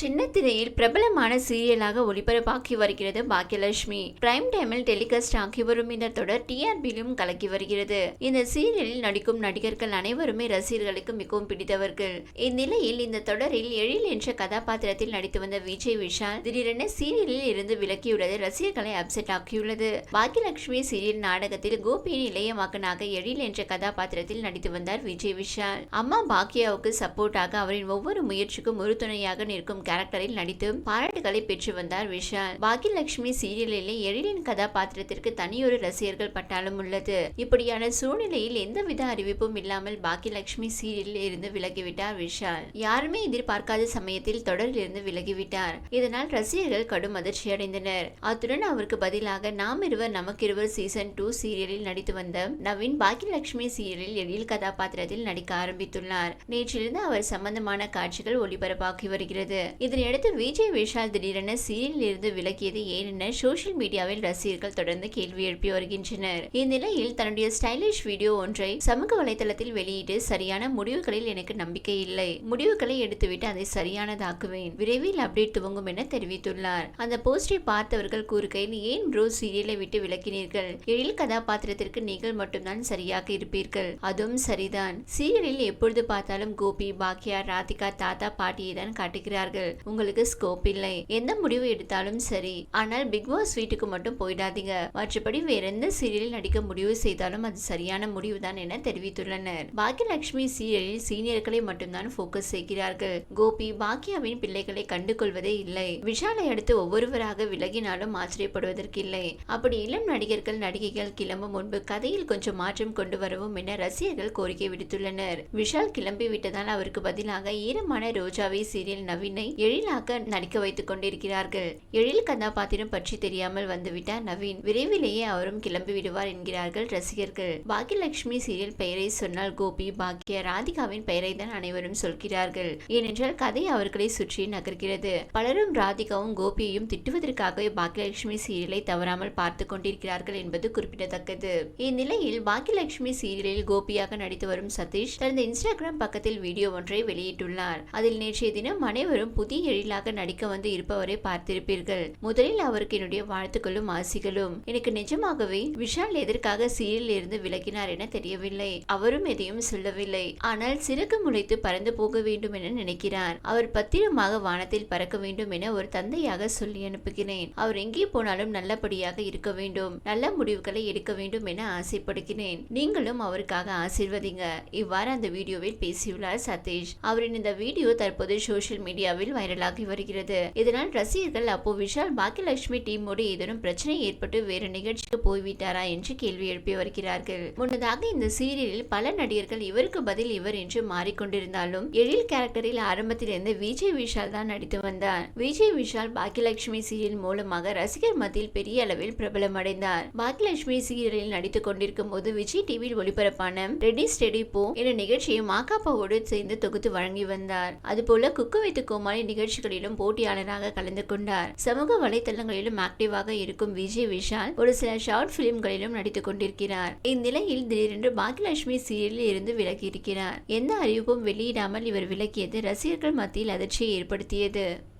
சின்ன திரையில் பிரபலமான சீரியலாக ஒளிபரப்பாக்கி வருகிறது பாக்கியலட்சுமி. பிரைம் டைமில் டெலிகாஸ்ட் ஆகி வரும் இந்த தொடர் டிஆர்பியிலும் கலக்கி வருகிறது. இந்த சீரியலில் நடிக்கும் நடிகர்கள் அனைவருமே ரசிகர்களுக்கு மிகவும் பிடித்தவர்கள். இந்நிலையில் இந்த தொடரில் எழில் என்ற கதாபாத்திரத்தில் நடித்து வந்த விஜய் விஷால் திடீரென சீரியலில் இருந்து விலக்கியுள்ளது ரசிகர்களை அப்செட் ஆக்கியுள்ளது. பாக்கியலட்சுமி சீரியல் நாடகத்தில் கோபியின் இளைய மகனாக எழில் என்ற கதாபாத்திரத்தில் நடித்து வந்தார் விஜய் விஷால். அம்மா பாக்கியாவுக்கு சப்போர்ட்டாக அவரின் ஒவ்வொரு முயற்சிக்கும் உறுதுணையாக நிற்கும் கேரக்டரில் நடித்து பாராட்டுகளை பெற்று வந்தார் விஷால். பாக்கியலட்சுமி சீரியலிலே எழிலின் கதாபாத்திரத்திற்கு தனியொரு ரசிகர்கள் பட்டாலும் உள்ளது. இப்படியான சூழ்நிலையில் எந்தவித அறிவிப்பும் இல்லாமல் பாக்கியலட்சுமி சீரியலில் இருந்து விலகிவிட்டார் விஷால். யாருமே எதிர்பார்க்காத சமயத்தில் தொடரில் இருந்து விலகிவிட்டார். இதனால் ரசிகர்கள் கடும் அதிர்ச்சி அடைந்தனர். அத்துடன் அவருக்கு பதிலாக நாம் இருவர் நமக்கிருவர் சீசன் டூ சீரியலில் நடித்து வந்த நவீன் பாக்கியலட்சுமி சீரியலில் எழில் கதாபாத்திரத்தில் நடிக்க ஆரம்பித்துள்ளார். நேற்றிலிருந்து அவர் சம்பந்தமான காட்சிகள் ஒளிபரப்பாகி வருகிறது. இதனையடுத்து விஜய் விஷால் திடீரென சீரியலில் இருந்து விலக்கியது ஏனென சோசியல் மீடியாவில் ரசிகர்கள் தொடர்ந்து கேள்வி எழுப்பி வருகின்றனர். இந்நிலையில் தன்னுடைய ஸ்டைலிஷ் வீடியோ ஒன்றை சமூக வலைதளத்தில் வெளியிட்டு சரியான முடிவுகளில் எனக்கு நம்பிக்கை இல்லை. முடிவுகளை எடுத்துவிட்டு அதை சரியானதாக்குவேன். விரைவில் அப்டேட் துவங்கும் என தெரிவித்துள்ளார். அந்த போஸ்டை பார்த்தவர்கள் கூறுகையில் ஏன் ப்ரோ சீரியலை விட்டு விலக்கினீர்கள் எழில் கதாபாத்திரத்திற்கு நீங்கள் மட்டும்தான் சரியாக இருப்பீர்கள். அதுவும் சரிதான். சீரியலில் எப்பொழுது பார்த்தாலும் கோபி பாக்கியா ராதிகா தாத்தா பாட்டியை தான் காட்டுகிறார்கள். உங்களுக்கு ஸ்கோப் இல்லை. எந்த முடிவு எடுத்தாலும் சரி. ஆனால் பிக் பாஸ் வீட்டுக்கு மட்டும் போயிடாதீங்க. மற்றபடி வேற எந்த சீரியலில் நடிக்க முடிவு செய்தாலும் அது சரியான முடிவு தான் என தெரிவித்துள்ளனர். பாக்கியலட்சுமி சீரியலில் சீனியர்களை மட்டும்தான் போக்கஸ் செய்கிறார்கள். கோபி பாக்கியாவின் பிள்ளைகளை கண்டுகொள்வதே இல்லை. விஷாலை அடுத்து ஒவ்வொருவராக விலகினாலும் ஆச்சரியப்படுவதற்கு இல்லை. அப்படி இளம் நடிகர்கள் நடிகைகள் கிளம்பும் முன்பு கதையில் கொஞ்சம் மாற்றம் கொண்டு வரவும் என ரசிகர்கள் கோரிக்கை விடுத்துள்ளனர். விஷால் கிளம்பி விட்டதால் அவருக்கு பதிலாக ஈரமான ரோஜாவை சீரியல் நவீனை எழிலாக நடிக்க வைத்துக் கொண்டிருக்கிறார்கள். எழில் கதாபாத்திரம் பற்றி தெரியாமல் வந்துவிட்டார். நவீன் விரைவிலேயே அவரும் கிளம்பி விடுவார் என்கிறார்கள் ரசிகர்கள். பாக்கியலட்சுமி சீரியல் பெயரை சொன்னால் கோபி பாக்கிய ராதிகாவின் பெயரை தான் அனைவரும் சொல்கிறார்கள். ஏனென்றால் கதை அவர்களை சுற்றி நகர்கிறது. பலரும் ராதிகாவும் கோபியையும் திட்டுவதற்காகவே பாக்கியலட்சுமி சீரியலை தவறாமல் பார்த்து கொண்டிருக்கிறார்கள் என்பது குறிப்பிடத்தக்கது. இந்நிலையில் பாக்கியலட்சுமி சீரியலில் கோபியாக நடித்து வரும் சதீஷ் தனது இன்ஸ்டாகிராம் பக்கத்தில் வீடியோ ஒன்றை வெளியிட்டுள்ளார். அதில் நேற்றைய தினம் அனைவரும் புதிய எழிலாக நடிக்க வந்து இருப்பவரை பார்த்திருப்பீர்கள். முதலில் அவருக்கு என்னுடைய வாழ்த்துக்களும் ஆசிகளும். எனக்கு நிஜமாகவே விஷால் எதற்காக சீரியல் இருந்து விலகினார் என தெரியவில்லை. அவரும் எதையும் சொல்லவில்லை. ஆனால் சிறகு முளைத்து பறந்து போக வேண்டும் என நினைக்கிறார். அவர் பத்திரமாக வானத்தில் பறக்க வேண்டும் என ஒரு தந்தையாக சொல்லி அனுப்புகிறேன். அவர் எங்கே போனாலும் நல்லபடியாக இருக்க வேண்டும். நல்ல முடிவுகளை எடுக்க வேண்டும் என ஆசைப்படுகிறேன். நீங்களும் அவருக்காக ஆசிர்வதிங்க. இவ்வாறு அந்த வீடியோவில் பேசியுள்ளார் சதீஷ். அவரின் இந்த வீடியோ தற்போது சோசியல் மீடியாவில் வைரலாகி வருகிறது. இதனால் ரசிகர்கள் அப்போ விஷால் பாக்கியலட்சுமி டீமோடு ஏதேனும் பிரச்சனை ஏற்பட்டு வேறு நிகழ்ச்சிக்கு போய்விட்டாரா என்று கேள்வி எழுப்பி வருகிறார்கள். முன்னதாக இந்த சீரியலில் பல நடிகர்கள் இவருக்கு பதில் இவர் என்று மாறிக்கொண்டிருந்தாலும் எழில் கேரக்டரில் ஆரம்பத்திலிருந்து விஜய் விஷால் தான் நடித்து வந்தார். விஜய் விஷால் பாக்கியலட்சுமி சீரியல் மூலமாக ரசிகர் மத்தியில் பெரிய அளவில் பிரபலமடைந்தார். பாக்கியலட்சுமி சீரியலில் நடித்துக் கொண்டிருக்கும் போது விஜய் டிவியில் ஒளிபரப்பான ரெடி ஸ்டெடி போ என்ற நிகழ்ச்சியை மாக்காப்பாவோடு சேர்ந்து தொகுத்து வழங்கி வந்தார். அதுபோல குக்கு வைத்து கோமாளி நிகழ்ச்சிகளிலும் போட்டியாளராக கலந்து கொண்டார். சமூக வலைதளங்களிலும் ஆக்டிவாக இருக்கும் விஜய் விஷால் ஒரு சில ஷார்ட் பிலிம்களிலும் நடித்துக் கொண்டிருக்கிறார். இந்நிலையில் திடீரென்று பாக்கியலட்சுமி சீரியலில் இருந்து விலகி இருக்கிறார் எந்த அறிவிப்பும் வெளியிடாமல் இவர் விலக்கியது ரசிகர்கள் மத்தியில் அதிர்ச்சியை ஏற்படுத்தியது.